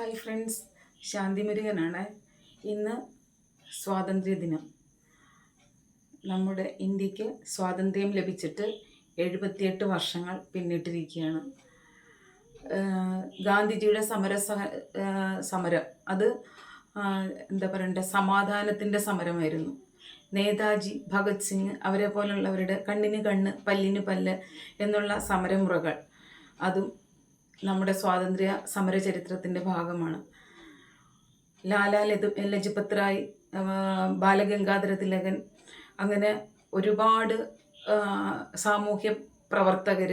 Hi friends ശാന്തി മുരുകനാണ്. ഇന്ന് സ്വാതന്ത്ര്യദിനം നമ്മുടെ ഇന്ത്യയ്ക്ക് സ്വാതന്ത്ര്യം ലഭിച്ചിട്ട് എഴുപത്തിയെട്ട് വർഷങ്ങൾ പിന്നിട്ടിരിക്കുകയാണ്. ഗാന്ധിജിയുടെ സമര സമരം. അത് എന്താ പറയണ്ട സമാധാനത്തിന്റെ സമരമായിരുന്നു. നേതാജി ഭഗത് സിംഗ് അവരെ പോലുള്ളവരുടെ കണ്ണിന് കണ്ണ് പല്ലിന് പല്ല് എന്നുള്ള സമരമുറകൾ. അതും നമ്മുടെ സ്വാതന്ത്ര്യ സമര ചരിത്രത്തിന്റെ ഭാഗമാണ്. ലാലാ ലജപത് റായ് ബാലഗംഗാധര തിലകൻ അങ്ങനെ ഒരുപാട് സാമൂഹ്യ പ്രവർത്തകർ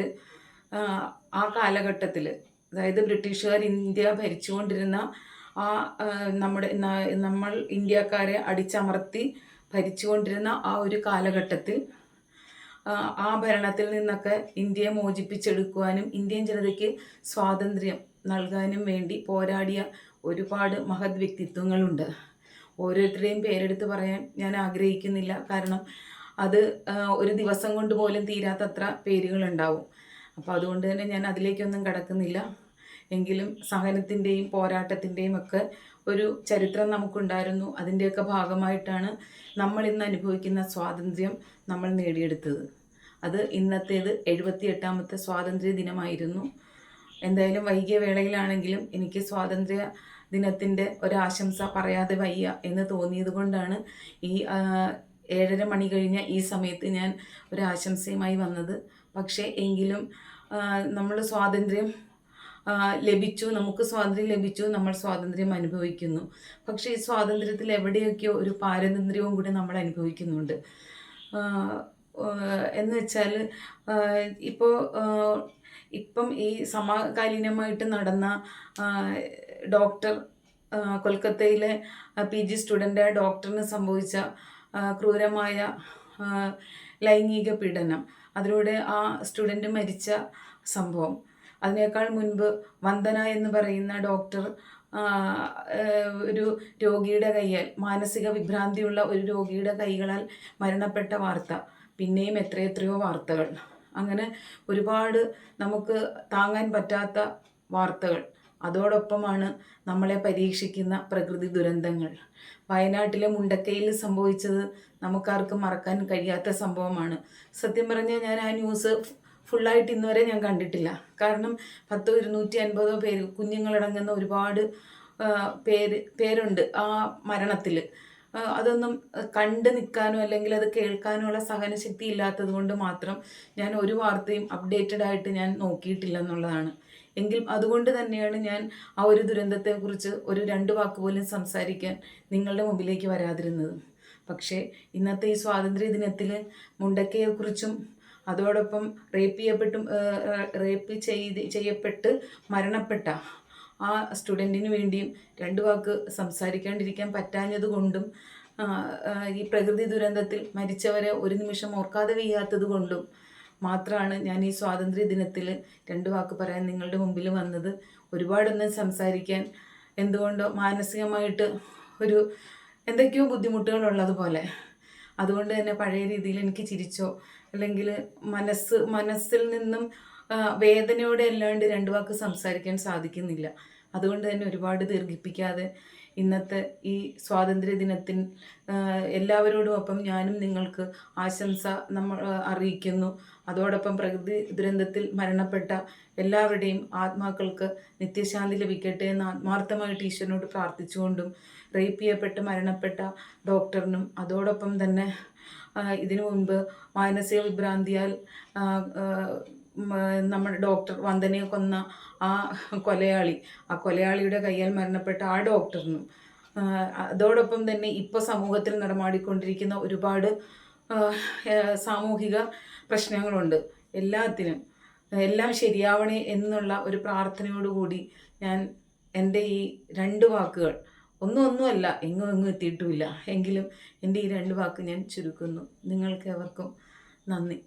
ആ കാലഘട്ടത്തിൽ അതായത് ബ്രിട്ടീഷുകാർ ഇന്ത്യ ഭരിച്ചുകൊണ്ടിരുന്ന ആ, നമ്മുടെ നമ്മൾ ഇന്ത്യക്കാരെ അടിച്ചമർത്തി ഭരിച്ചുകൊണ്ടിരുന്ന ആ ഒരു കാലഘട്ടത്തിൽ ആ, ഭരണത്തിൽ നിന്നൊക്കെ ഇന്ത്യയെ മോചിപ്പിച്ചെടുക്കുവാനും ഇന്ത്യൻ ജനതയ്ക്ക് സ്വാതന്ത്ര്യം നൽകാനും വേണ്ടി പോരാടിയ ഒരുപാട് മഹത് വ്യക്തിത്വങ്ങളുണ്ട്. ഓരോരുത്തരുടെയും പേരെടുത്ത് പറയാൻ ഞാൻ ആഗ്രഹിക്കുന്നില്ല. കാരണം അത് ഒരു ദിവസം കൊണ്ട് പോലും തീരാത്തത്ര പേരുകളുണ്ടാവും. അപ്പോൾ അതുകൊണ്ട് തന്നെ ഞാൻ അതിലേക്കൊന്നും കടക്കുന്നില്ല. എങ്കിലും സഹനത്തിന്റെയും പോരാട്ടത്തിന്റെയും ഒക്കെ ഒരു ചരിത്രം നമുക്കുണ്ടായിരുന്നു. അതിന്റെയൊക്കെ ഭാഗമായിട്ടാണ് നമ്മൾ ഇന്ന് അനുഭവിക്കുന്ന സ്വാതന്ത്ര്യം നമ്മൾ നേടിയെടുത്തത്. അത് ഇന്നത്തേത് എഴുപത്തി എട്ടാമത്തെ സ്വാതന്ത്ര്യ ദിനമായിരുന്നു. എന്തായാലും വൈകിയ വേളയിലാണെങ്കിലും എനിക്ക് സ്വാതന്ത്ര്യ ദിനത്തിന്റെ ഒരാശംസ പറയാതെ വയ്യ എന്ന് തോന്നിയത് കൊണ്ടാണ് ഈ ഏഴര മണി കഴിഞ്ഞ ഈ സമയത്ത് ഞാൻ ഒരു ആശംസയുമായി വന്നത്. പക്ഷേ എങ്കിലും നമ്മൾ സ്വാതന്ത്ര്യം ലഭിച്ചു നമുക്ക് സ്വാതന്ത്ര്യം ലഭിച്ചു നമ്മൾ സ്വാതന്ത്ര്യം അനുഭവിക്കുന്നു. പക്ഷേ ഈ സ്വാതന്ത്ര്യത്തിൽ എവിടെയൊക്കെയോ ഒരു പാരതന്ത്ര്യവും കൂടി നമ്മൾ അനുഭവിക്കുന്നുണ്ട്. എന്ന് വെച്ചാൽ ഇപ്പോൾ ഇപ്പം ഈ സമകാലീനമായിട്ട് നടന്ന ഡോക്ടർ കൊൽക്കത്തയിലെ പി ജി സ്റ്റുഡന്റ് ഡോക്ടറിന് സംഭവിച്ച ക്രൂരമായ ലൈംഗിക പീഡനം. അതിലൂടെ ആ സ്റ്റുഡന്റ് മരിച്ച സംഭവം. അതിനേക്കാൾ മുൻപ് വന്ദന എന്ന് പറയുന്ന ഡോക്ടർ ഒരു രോഗിയുടെ കൈയാൽ മാനസിക വിഭ്രാന്തിയുള്ള ഒരു രോഗിയുടെ കൈകളാൽ മരണപ്പെട്ട വാർത്ത. പിന്നെയും എത്രയെത്രയോ വാർത്തകൾ. അങ്ങനെ ഒരുപാട് നമുക്ക് താങ്ങാൻ പറ്റാത്ത വാർത്തകൾ. അതോടൊപ്പമാണ് നമ്മളെ പരീക്ഷിക്കുന്ന പ്രകൃതി ദുരന്തങ്ങൾ. വയനാട്ടിലെ മുണ്ടക്കയിൽ സംഭവിച്ചത് നമുക്കാർക്കും മറക്കാൻ കഴിയാത്ത സംഭവമാണ്. സത്യം പറഞ്ഞാൽ ഞാൻ ആ ന്യൂസ് ഫുള്ളായിട്ട് ഇന്നുവരെ ഞാൻ കണ്ടിട്ടില്ല. കാരണം പത്തോ ഇരുന്നൂറ്റി അൻപതോ പേര് കുഞ്ഞുങ്ങളടങ്ങുന്ന ഒരുപാട് പേര് പേരുണ്ട് ആ മരണത്തിൽ അതൊന്നും കണ്ട് നിൽക്കാനോ അല്ലെങ്കിൽ അത് കേൾക്കാനോ ഉള്ള സഹനശക്തി ഇല്ലാത്തത് കൊണ്ട് മാത്രം ഞാൻ ഒരു വാർത്തയും അപ്ഡേറ്റഡ് ആയിട്ട് ഞാൻ നോക്കിയിട്ടില്ല എന്നുള്ളതാണ് എങ്കിൽ അതുകൊണ്ട് തന്നെയാണ് ഞാൻ ആ ഒരു ദുരന്തത്തെക്കുറിച്ച് ഒരു രണ്ട് വാക്ക് പോലും സംസാരിക്കാൻ നിങ്ങളുടെ മുമ്പിലേക്ക് വരാതിരുന്നത്. പക്ഷേ ഇന്നത്തെ ഈ സ്വാതന്ത്ര്യ ദിനത്തിൽ മുണ്ടക്കയെക്കുറിച്ചും അതോടൊപ്പം റേപ്പ് ചെയ്യപ്പെട്ടും റേപ്പ് ചെയ്ത് ചെയ്യപ്പെട്ട് മരണപ്പെട്ട ആ സ്റ്റുഡന്റിന് വേണ്ടിയും രണ്ട് വാക്ക് സംസാരിക്കാണ്ടിരിക്കാൻ പറ്റാഞ്ഞത് കൊണ്ടും ഈ പ്രകൃതി ദുരന്തത്തിൽ മരിച്ചവരെ ഒരു നിമിഷം ഓർക്കാതെ വയ്യാത്തത് കൊണ്ടും മാത്രമാണ് ഞാൻ ഈ സ്വാതന്ത്ര്യ ദിനത്തിൽ രണ്ട് വാക്ക് പറയാൻ നിങ്ങളുടെ മുമ്പിൽ വന്നത്. ഒരുപാടൊന്നും സംസാരിക്കാൻ എന്തുകൊണ്ടോ മാനസികമായിട്ട് ഒരു എന്തൊക്കെയോ ബുദ്ധിമുട്ടുകളുള്ളതുപോലെ അതുകൊണ്ട് തന്നെ പഴയ രീതിയിൽ എനിക്ക് ചിരിച്ചോ അല്ലെങ്കിൽ മനസ്സ് മനസ്സിൽ നിന്നും വേദനയോടെ അല്ലാണ്ട് രണ്ട് വാക്ക് സംസാരിക്കാൻ സാധിക്കുന്നില്ല. അതുകൊണ്ട് തന്നെ ഒരുപാട് ദീർഘിപ്പിക്കാതെ ഇന്നത്തെ ഈ സ്വാതന്ത്ര്യ ദിനത്തിൽ എല്ലാവരോടും ഒപ്പം ഞാനും നിങ്ങൾക്ക് ആശംസ നമ്മൾ അറിയിക്കുന്നു. അതോടൊപ്പം പ്രകൃതി ദുരന്തത്തിൽ മരണപ്പെട്ട എല്ലാവരുടെയും ആത്മാക്കൾക്ക് നിത്യശാന്തി ലഭിക്കട്ടെ എന്ന് ആത്മാർത്ഥമായിട്ട് ഈശ്വരനോട് പ്രാർത്ഥിച്ചുകൊണ്ടും റേപ്പ് ചെയ്യപ്പെട്ട് മരണപ്പെട്ട ഡോക്ടറിനും അതോടൊപ്പം തന്നെ ഇതിനു മുൻപ് മാനസിക വിഭ്രാന്തിയാൽ നമ്മുടെ ഡോക്ടർ വന്ദനയെ കൊന്ന ആ കൊലയാളി. ആ കൊലയാളിയുടെ കയ്യാൽ മരണപ്പെട്ട ആ ഡോക്ടറിനും അതോടൊപ്പം തന്നെ ഇപ്പോൾ സമൂഹത്തിൽ നടമാടിക്കൊണ്ടിരിക്കുന്ന ഒരുപാട് സാമൂഹിക പ്രശ്നങ്ങളുണ്ട്. എല്ലാത്തിനും എല്ലാം ശരിയാവണേ എന്നുള്ള ഒരു പ്രാർത്ഥനയോടുകൂടി ഞാൻ എന്റെ ഈ രണ്ട് വാക്കുകൾ ഒന്നും ഒന്നുമല്ല എങ്ങും എങ്ങും എത്തിയിട്ടുമില്ല. എങ്കിലും എന്റെ ഈ രണ്ട് വാക്ക് ഞാൻ ചുരുക്കുന്നു. നിങ്ങൾക്ക് എവർക്കും നന്ദി.